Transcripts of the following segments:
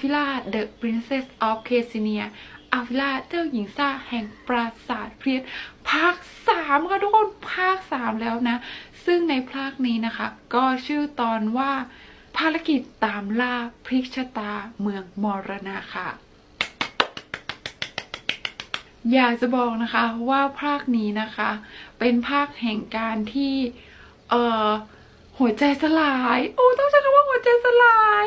ฟิล่า The Princess of c a s i n i a อาฟิล่าเจ้าหญิงซ่าแห่งปราสาทเพรียภาคสามค่ะทุกคนภาคสามแล้วนะ ซึ่งในภาคนี้นะคะ ก็ชื่อตอนว่าภารกิจตามล่าพริกชะตาเมืองมรณะค่ะ อยากจะบอกนะคะว่าภาคนี้นะคะ เป็นภาคแห่งการที่ เอ่อ หัวใจสลาย โอ้ต้องใช้คำว่าหัวใจสลาย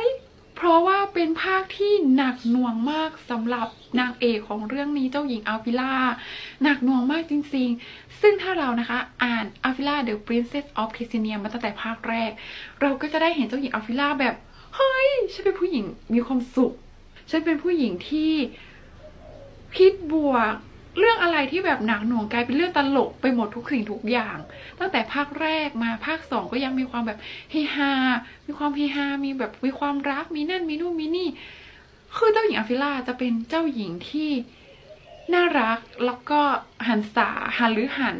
เพราะว่าเป็นภาคที่หนักหน่วงมากสำหรับนางเอกของเรื่องนี้เจ้าหญิงอัลฟิล่าหนักหน่วงมากจริงๆ ซึ่งถ้าเรานะคะอ่านอัลฟิล่า The Princess of c a s i n i a มาตั้งแต่ภาคแรก เราก็จะได้เห็นเจ้าหญิงอัลฟิล่าแบบเฮ้ยฉันเป็นผู้หญิงมีความสุขฉันเป็นผู้หญิงที่คิดบวก เรื่องอะไรที่แบบหนักหน่วงกลายเป็นเรื่องตลกไปหมดทุกสิ่งทุกอย่าง ตั้งแต่ภาคแรกมาภาคสองก็ยังมีความแบบเฮฮา มีความเฮฮา มีแบบมีความรัก มีนั่นมีนู่นมีนี่ คือเจ้าหญิงอฟิล่าจะเป็นเจ้าหญิงที่น่ารักแล้วก็หันษาหันหรือหัน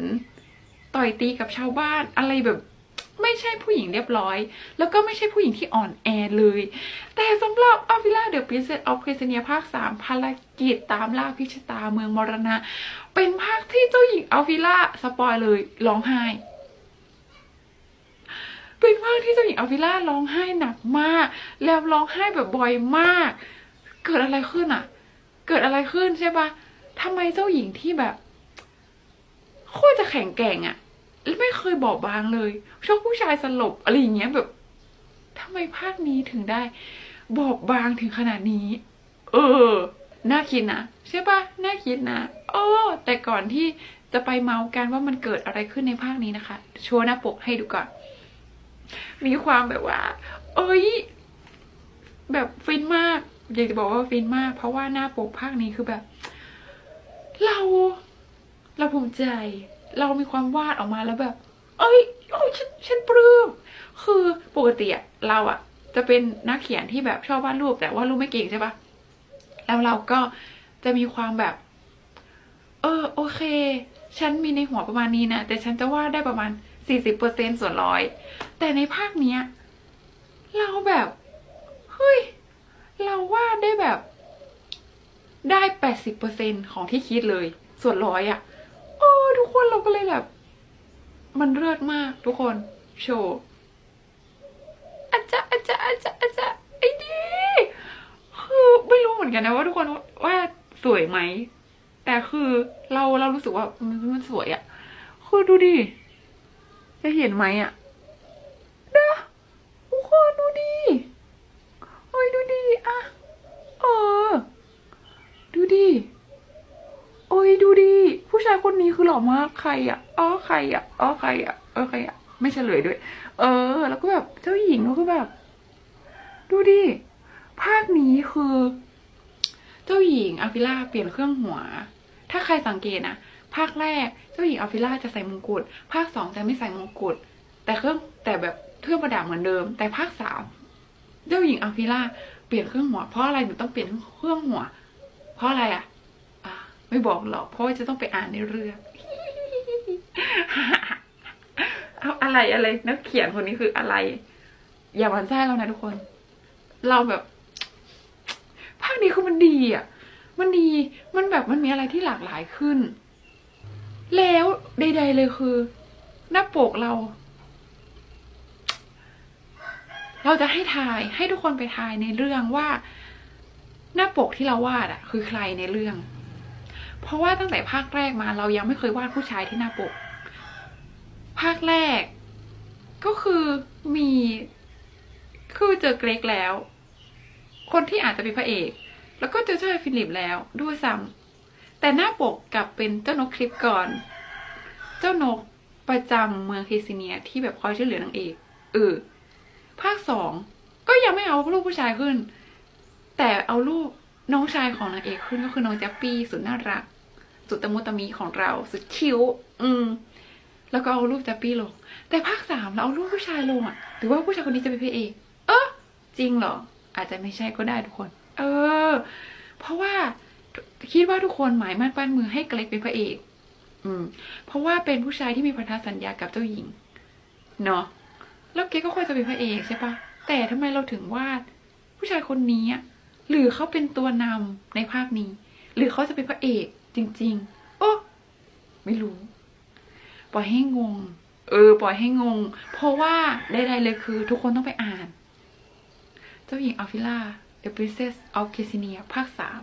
ต่อยตีกับชาวบ้านอะไรแบบ ไม่ใช่ผู้หญิงเรียบร้อย แล้วก็ไม่ใช่ผู้หญิงที่อ่อนแอเลย แต่สำหรับอาฟิล่าเดอะ Princess of c a s i n i a ภาค 3 ภารกิจตามล่าพิชตาเมืองมรณะ เป็นภาคที่เจ้าหญิงอาฟิล่าสปอยเลยร้องไห้เป็นภาคที่เจ้าหญิงอาฟิล่าร้องไห้หนักมาก แล้วร้องไห้แบบบ่อยมาก เกิดอะไรขึ้นอะเกิดอะไรขึ้นใช่ปะทำไมเจ้าหญิงที่แบบโคตรจะแข็งแกร่งอะ ไม่เคยบอบบางเลย ชอบผู้ชายสลบอะไรอย่างเงี้ยแบบทำไมภาคนี้ถึงได้ บอบบางถึงขนาดนี้ เออ น่าคิดนะใช่ปะน่าคิดนะโอ้แต่ก่อนที่จะไปเมาส์กันว่ามันเกิดอะไรขึ้นในภาคนี้นะคะ โชว์หน้าปกให้ดูก่อน มีความแบบว่า เอ้ย แบบฟินมาก อยากจะบอกว่าฟินมาก เพราะว่าหน้าปกภาคนี้คือแบบ เรา เราภูมิใจ เรามีความวาดออกมาแล้วแบบ เอ้ยโอ้ยฉันฉันปลื้มคือปกติอะเราอะจะเป็นนักเขียนที่แบบชอบวาดรูป แต่วาดรูปไม่เก่งใช่ปะแล้วเราก็จะมีความแบบ เออโอเค ฉันมีในหัวประมาณนี้นะ แต่ฉันจะวาดได้ประมาณสี่สิบเปอร์เซ็นส่วนร้อย แต่ในภาคเนี้ย เราแบบเฮ้ยเราวาดได้แบบ ได้แปดสิบเปอร์เซ็นของที่คิดเลย ส่วนร้อยอะ คนเราก็เลยแบบ มันเลิศมากทุกคนโชว์อาจจะอาจจะอาจจะอาจจะไอ้ดีคือไม่รู้เหมือนกันนะว่าทุกคนว่าสวยไหม แต่คือเราเรารู้สึกว่ามันมันสวยอะคือดูดิ จะเห็นไหมอะนะทุกคนดูดิเฮ้ยดูดิอะเออ ดูดิ โอ้ยดูดิ ผู้ชายค นนี้คือหล่อมากใครอะอ๋อใครอะอ๋อใครอะเออใครอะไม่เฉลยด้วย เออ แล้วก็แบบเจ้าหญิงก็คือแบบ ดูดิภาคนี้คือ เจ้าหญิงอาฟิล่าเปลี่ยนเครื่องหัว ถ้าใครสังเกตนะภาคแรกเจ้าหญิงอาฟิล่าจะใส่มงกุฎภาคสองจะไม่ใส่มงกุฎแต่เครื่องแต่แบบเครื่องประดับเหมือนเดิม แต่ภาคสามเจ้าหญิงอาฟิล่าเปลี่ยนเครื่องหัวเพราะอะไรหนูต้องเปลี่ยนเครื่องหัว เพราะอะไรอะอะ ไม่บอกหรอกเพราะว่าจะต้องไปอ่านในเรื่องเอาอะไรอะไรนักเขียนคนนี้คืออะไร อย่าหวันไส้เรานะทุกคน เราแบบ ภาคนี้คือมันดีอะ มันดีมันแบบมันมีอะไรที่หลากหลายขึ้น แล้วใด ๆ เลยคือ หน้าปกเรา เราจะให้ทายให้ทุกคนไปทายในเรื่องว่า หน้าปกที่เราวาดอะ คือใครในเรื่อง เพราะว่าตั้งแต่ภาคแรกมาเรายังไม่เคยวาดผู้ชายที่หน้าปก ภาคแรก ก็คือมีคือเจอเกรกแล้ว คนที่อาจจะเป็นพระเอก แล้วก็เจอเจ้าชายฟิลิปแล้วด้วยซ้ำแต่หน้าปกกลับเป็นเจ้านกคลิปก่อน เจ้านกประจำเมืองเคซิเนียที่แบบคอยช่วยเหลือนางเอกเออภาคสองก็ยังไม่เอาลูกผู้ชายขึ้น แต่เอาลูก น้องชายของนางเอกขึ้นก็คือน้องแจ๊ปปี้สุดน่ารัก สุดตะมุตะมีของเรา สุดคิ้ว อืม แล้วก็เอารูปแจ๊ปปี้ลง แต่ภาคสามเราเอารูปผู้ชายลงอะหรือว่าผู้ชายคนนี้จะเป็นพระเอกเออจริงเหรอ อาจจะไม่ใช่ก็ได้ทุกคน เออ เพราะว่าคิดว่าทุกคนหมายมั่นปั้นมือให้เกรกเป็นพระเอก อืม เพราะว่าเป็นผู้ชายที่มีพันธสัญญากับเจ้าหญิง เนาะแล้วเกรกก็ควรจะเป็นพระเอกใช่ปะแต่ทำไมเราถึงวาดผู้ชายคนนี้อะ หรือเขาเป็นตัวนำในภาคนี้ หรือเขาจะเป็นพระเอกจริง ๆ โอ้ไม่รู้ ปล่อยให้งง เออ ปล่อยให้งง เพราะว่าใดๆเลยคือ ทุกคนต้องไปอ่าน เจ้าหญิงอัลฟิล่า The Princess of Cassinia ภาคสาม